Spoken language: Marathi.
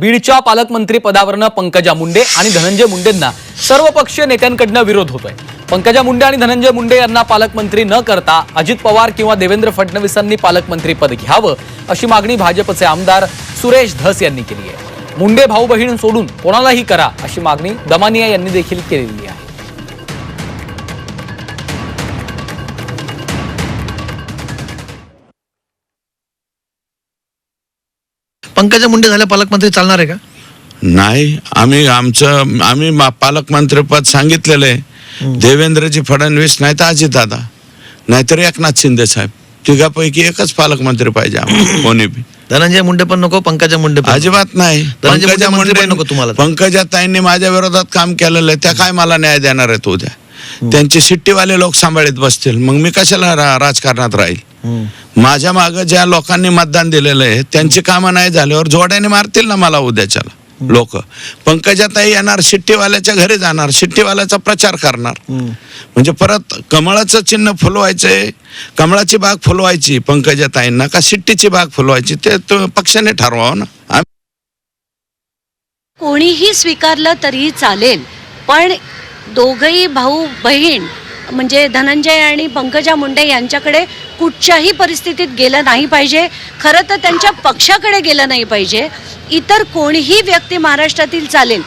बीडच्या पालकमंत्री पदावरनं पंकजा मुंडे आणि धनंजय मुंडेंना सर्वपक्षीय नेत्यांकडनं विरोध होतोय. पंकजा मुंडे आणि धनंजय मुंडे यांना पालकमंत्री न करता अजित पवार किंवा देवेंद्र फडणवीसांनी पालकमंत्री पद घ्यावं अशी मागणी भाजपचे आमदार सुरेश धस यांनी केली आहे. मुंडे भाऊ बहीण सोडून कोणालाही करा अशी मागणी दमानिया यांनी देखील केलेली आहे. पंकजा मुंडे झाल्या पालकमंत्री चालणार आहे का? नाही आम्ही आमचं आम्ही मा- पालकमंत्रीपद सांगितलेलं आहे. देवेंद्रजी फडणवीस नाही तर अजितदादा नाहीतर एकनाथ शिंदे साहेब. तिघापैकी एकच पालकमंत्री पाहिजे आम्हाला कोणी बी. धनंजय मुंडे पण नको पंकजा मुंडे पण नको. अजिबात नाही. धनंजय पंकजा मुंडे पण नको तुम्हाला. पंकजा ताईंनी माझ्या विरोधात काम केलेलं आहे त्या काय मला न्याय देणार आहेत उद्या? त्यांचे शिट्टीवाले लोक सांभाळीत बसतील मग मी कशाला रा- राजकारणात राहील. माझ्या मागं ज्या लोकांनी मतदान दिलेलं आहे त्यांची कामं नाही झाल्यावर जोड्याने मारतील ना मला उद्याच्याला. लोक. पंकजाताई येणार शिट्टीवाल्याच्या घरी जाणार शिट्टीवाल्याचा प्रचार करणार. म्हणजे परत कमळाचं चिन्ह फुलवायचंय कमळाची बाग फुलवायची पंकजाताईंना का शिट्टीची बाग फुलवायची ते पक्षाने ठरवावं ना. कोणीही स्वीकारलं तरीही चालेल पण दोघही भाऊ बहीण म्हणजे धनंजय आणि पंकजा मुंडे यांच्याकडे कुठच्याही परिस्थितीत गेलं नाही पाहिजे. खरं तर त्यांच्या पक्षाकडे गेलं नाही पाहिजे. इतर कोणीही व्यक्ती महाराष्ट्रातील चालेल.